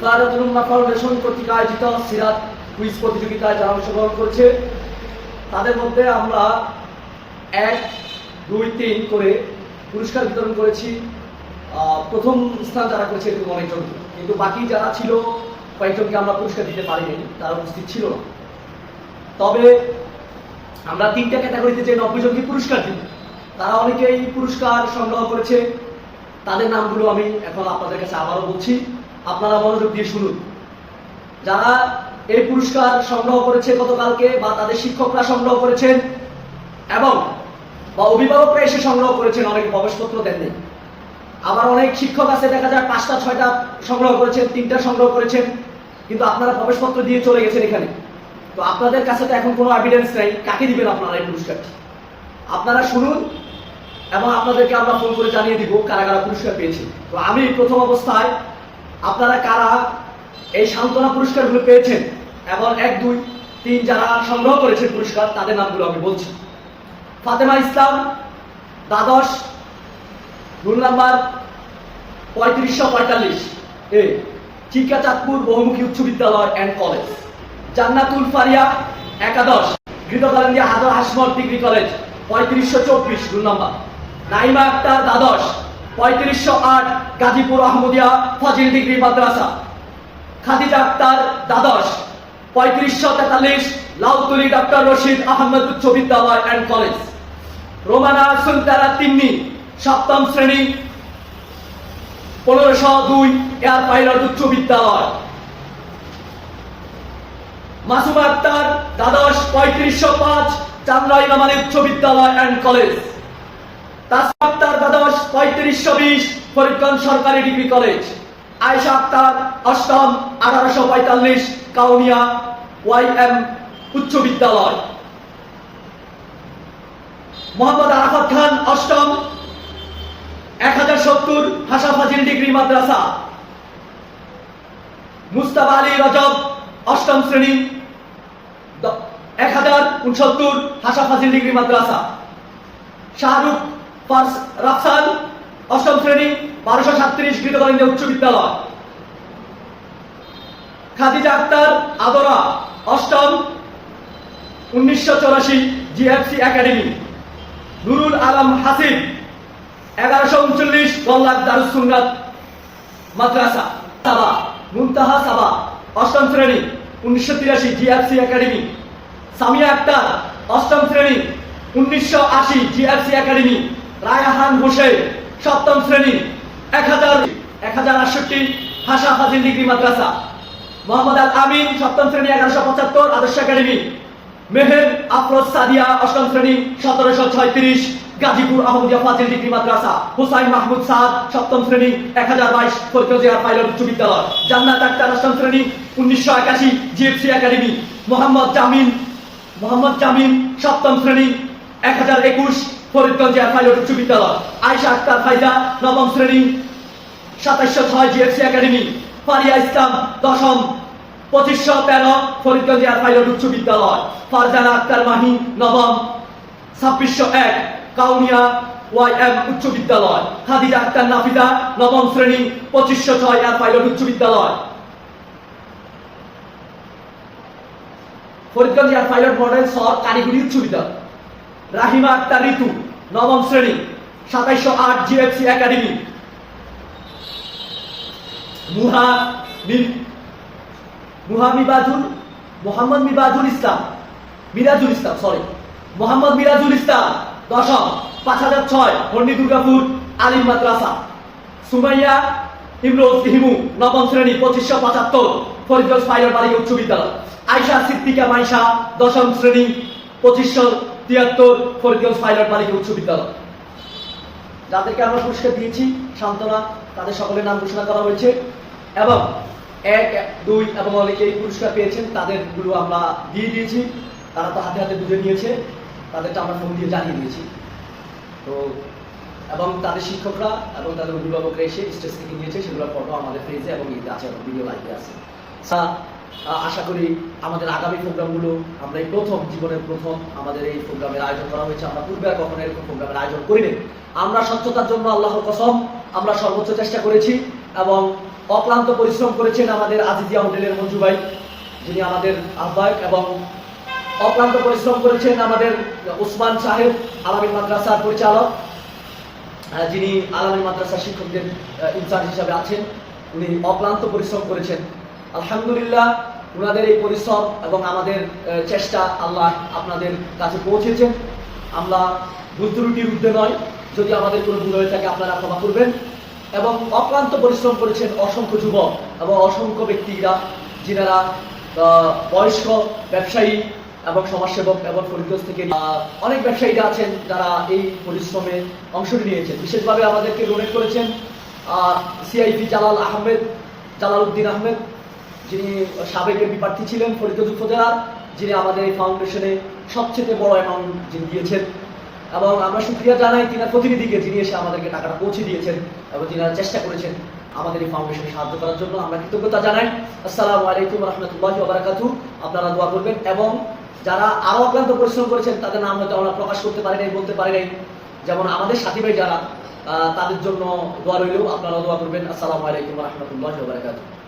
ফারাদুল উম্মাহ foundation কর্তৃক আয়োজিত সিরাত quiz প্রতিযোগিতায় যারা অংশগ্রহণ করছে, তাদের মধ্যে আমরা এক, দুই, তিন করে পুরস্কার বিতরণ করেছি। প্রথম স্থান যারা করেছে এরকম অনেকজন। কিন্তু বাকি যারা ছিল, কয়েকজনকে আমরা পুরস্কার দিতে পারিনি, তারা উপস্থিত ছিল না। তবে আমরা তিনটা ক্যাটাগরিতে যে নব্বই পুরস্কার দিব তারা অনেকেই পুরস্কার সংগ্রহ করেছে। তাদের নামগুলো আমি এখন আপনাদের কাছে আবারও বলছি। আপনারা মনোযোগ দিয়ে শুনুন। যারা এই পুরস্কার সংগ্রহ করেছে গতকালকে বা তাদের শিক্ষকরা সংগ্রহ করেছেন এবং বা অভিভাবকরা এসে সংগ্রহ করেছেন, অনেক প্রবেশপত্র দেননি। আবার অনেক শিক্ষক আছে, দেখা যায় পাঁচটা, ছয়টা সংগ্রহ করেছেন, তিনটা সংগ্রহ করেছেন, কিন্তু আপনারা প্রবেশপত্র দিয়ে চলে গেছেন এখানে। তো আপনাদের কাছে তো এখন কোনো এভিডেন্স নেই, কাকে দিবেন আপনারা এই পুরস্কারটি? আপনারা শুনুন এবং আপনাদেরকে আমরা ফোন করে জানিয়ে দিব কারা কারা পুরস্কার পেয়েছে তো আমি প্রথম অবস্থায় আপনারা কারা? এই সান্ত্বনা পুরস্কারগুলো পেয়েছেন? এবং এক, দুই, তিন যারা সংগ্রহ করেছেন পুরস্কার, তাদের নামগুলো আমি বলছি। ফাতেমা ইসলাম, দ্বাদশ, রুল নাম্বার পঁয়ত্রিশশো পঁয়তাল্লিশ, এ চিকা চাঁদপুর বহুমুখী উচ্চ বিদ্যালয় অ্যান্ড কলেজ জান্নাতুল ফারিয়া একাদশ গৃহকালেন্দিয়া হাজার হাসমল ডিগ্রি কলেজ, পঁয়ত্রিশশো চব্বিশ, রুল নাম্বার, নাইমা আক্তার দ্বাদশ পঁয়ত্রিশশো আট গাজীপুর আহমদিয়া ফজিল ডিগ্রি মাদ্রাসা। খাদিজা আক্তার দ্বাদশ, পঁয়ত্রিশশো তেতাল্লিশ লাউতুলি ডক্টর রশিদ আহমদ উচ্চ বিদ্যালয় অ্যান্ড কলেজ। রোমানা সুলতানা তিন্নি, সপ্তম শ্রেণি, পনেরোশো দুই এয়ার পাইলট উচ্চ বিদ্যালয়। মাসুমা আক্তার দ্বাদশ, পঁয়ত্রিশশো পাঁচ চান্দ্রাই নামানি উচ্চ বিদ্যালয় অ্যান্ড কলেজ। তাসমা আক্তার দ্বাদশ পঁয়ত্রিশশো বিশ ফরিদগঞ্জ সরকারি ডিগ্রি কলেজ। আয়েশা আক্তার, অষ্টম, আঠারোশো পঁয়তাল্লিশ, কাউনিয়া, ওয়াই এম উচ্চ বিদ্যালয়। মোহাম্মদ আরাফাত খান, অষ্টম, এক হাজার সত্তর হাসা ফাজিল ডিগ্রি মাদ্রাসা। মুস্তাফা আলী রজব, অষ্টম শ্রেণি এক হাজার উনসত্তর হাসা ফাজিল ডিগ্রি মাদ্রাসা। শাহরুখ রাফসান, অষ্টম শ্রেণি, বারোশো সাতত্রিশ গৃহকলেন্দ্র উচ্চ বিদ্যালয়। খাদিজা আক্তার, আদরা, অষ্টম, উনিশশো চৌরাশি জিএফসি একাডেমি। নুরুল আলম হাসিব, এগারোশো উনচল্লিশ গল্লাক দারুসুন্নাত মাদ্রাসা, সাবা, মুনতাহা সাবা, অষ্টম শ্রেণি, উনিশশো তিরাশি জিএফসি একাডেমি। সামিয়া আক্তার, অষ্টম শ্রেণি, উনিশশো আশি জিএফসি একাডেমি। রায়াহান হোসেন, সপ্তম শ্রেণি, এক হাজার এক হাজার আটষট্টি হাসা ফাজিল ডিগ্রি মাদ্রাসা। মোহাম্মদ আল আমিন, সপ্তম শ্রেণি, এগারোশো পঁচাত্তর আদর্শ একাডেমি। মেহের আফরোজ সাদিয়া, অষ্টম শ্রেণি, সতেরোশো ছয়ত্রিশ গাজীপুর আহমদিয়া ফাজিল ডিগ্রি মাদ্রাসা। হুসাইন মাহমুদ সাদ, সপ্তম শ্রেণি, এক হাজার বাইশ ফরিদগঞ্জিয়ার পাইলট উচ্চ বিদ্যালয়। জান্নাত আক্তার, অষ্টম শ্রেণি, উনিশশো একাশি জিএফসি একাডেমি। মোহাম্মদ জামিন মোহাম্মদ জামিন, সপ্তম শ্রেণি, এক হাজার একুশ ফরিদগঞ্জিয়ার পাইলট উচ্চ বিদ্যালয়। আয়সা আক্তার ফাইজা, নবম শ্রেণি, সাতাইশশো ছয় জিএফসি একাডেমি ফারিয়া ইসলাম, দশম, পঁচিশশো তেরো ফরিদগঞ্জ এয়ার পাইলট উচ্চ বিদ্যালয়। ফারজানা আক্তার মাহি, নবম, ছাব্বিশশো এক কাউনিয়া ওয়াই এম উচ্চ বিদ্যালয়। খাদিজা আক্তার নাফিদা নবম শ্রেণি, পঁচিশশো ছয় এয়ার পাইলট উচ্চ বিদ্যালয়। ফরিদগঞ্জ এয়ার পাইলট মডেল সর কারিগরি উচ্চ বিদ্যালয়। রাহিমা আক্তার ঋতু, নবম শ্রেণি, সাতাইশশো আট জিএফসি একাডেমি মুহা মুহা মিবাজুল মোহাম্মদ মিবাজুল ইসলাম, মিরাজুল ইসলাম সরি মোহাম্মদ মিরাজুল ইসলাম, দশম পাঁচ হাজার ছয় হন্ডি দুর্গাপুর, আলিম মাদ্রাসা। সুমাইয়া ইমরোজ হিমু নবম শ্রেণি, পঁচিশশো পঁচাত্তর ফরিদগঞ্জ পাইলট বালিকা উচ্চ বিদ্যালয়। আয়সা সিদ্দিকা মাইশা, দশম শ্রেণি, পঁচিশশো তিয়াত্তর ফরিদগঞ্জ পাইলট বালিকা উচ্চ বিদ্যালয়। যাদেরকে আমরা পুরস্কার দিয়েছি, সান্ত্বনা, তাদের সকলের নাম ঘোষণা করা হয়েছে। এবং এক, দুই এবং অনেকেই পুরস্কার পেয়েছেন তাদেরগুলো আমরা দিয়ে দিয়েছি। তারা তো হাতে হাতে বুঝে নিয়েছে। তাদেরটা আমরা ফোন দিয়ে জানিয়ে দিয়েছি। তো, এবং তাদের শিক্ষকরা এবং তাদের অভিভাবকরা এসে স্টেজ থেকে নিয়েছে, সেগুলোর ফটো আমাদের পেজে এবং আছে ভিডিও লাইভে আছে। সা আ- আশা করি আমাদের আগামী প্রোগ্রামগুলো আমরা এই প্রথম জীবনের প্রথম আমাদের এই প্রোগ্রামের আয়োজন করা হয়েছে। আমরা পূর্বে আর কখনো এরকম প্রোগ্রামের আয়োজন করিনি। আমরা স্বচ্ছতার জন্য আল্লাহর কসম আমরা সর্বোচ্চ চেষ্টা করেছি এবং অক্লান্ত পরিশ্রম করেছেন আমাদের আজিজিয়া হোটেলের মঞ্জু ভাই, যিনি আমাদের আহ্বায়ক এবং অক্লান্ত পরিশ্রম করেছেন আমাদের ওসমান সাহেব আলামিন মাদ্রাসার পরিচালক যিনি আলামিন মাদ্রাসা শিক্ষকদের ইনচার্জ হিসাবে আছেন। উনি অক্লান্ত পরিশ্রম করেছেন। আলহামদুলিল্লাহ ওনাদের এই পরিশ্রম এবং আমাদের চেষ্টা আল্লাহ আপনাদের কাছে পৌঁছেছেন। আমরা ভুল ত্রুটির নয়, যদি আমাদের কোনো ভুল হয়ে থাকে আপনারা ক্ষমা করবেন। এবং অক্লান্ত পরিশ্রম করেছেন অসংখ্য যুবক এবং অসংখ্য ব্যক্তিরা, যিনারা বয়স্ক ব্যবসায়ী এবং সমাজসেবক এবং ফরিদগঞ্জ থেকে অনেক ব্যবসায়ীরা আছেন যারা এই পরিশ্রমে অংশ নিয়েছেন। বিশেষভাবে আমাদেরকে ডোনেট করেছেন সিআইপি জালাল আহমেদ, জালাল উদ্দিন আহমেদ যিনি সাবেক এমপি প্রার্থী ছিলেন ফরিদগঞ্জ উপজেলার যিনি আমাদের এই ফাউন্ডেশনে সবচেয়ে বড় অ্যামাউন্ট যিনি দিয়েছেন। এবং আমরা সুক্রিয়া জানাই তিনার প্রতিনিধিকে, যিনি এসে আমাদেরকে টাকাটা পৌঁছে দিয়েছেন এবং যিনারা চেষ্টা করেছেন আমাদের এই ফাউন্ডেশনে সাহায্য করার জন্য। আমরা কৃতজ্ঞতা জানাই। আসসালামু আলাইকুম রহমতুল্লাহ বারাকাতু আপনারা দোয়া করবেন এবং যারা আরও অক্লান্ত পরিশ্রম করেছেন, তাদের নাম হয়তো আমরা প্রকাশ করতে পারি নাই বলতে পারি নাই যেমন আমাদের সাথী ভাই যারা তাদের জন্য দোয়া রইলেও আপনারা দোয়া করবেন। আসসালামু আলাইকুম রহমতুল্লাহ বারাকাতু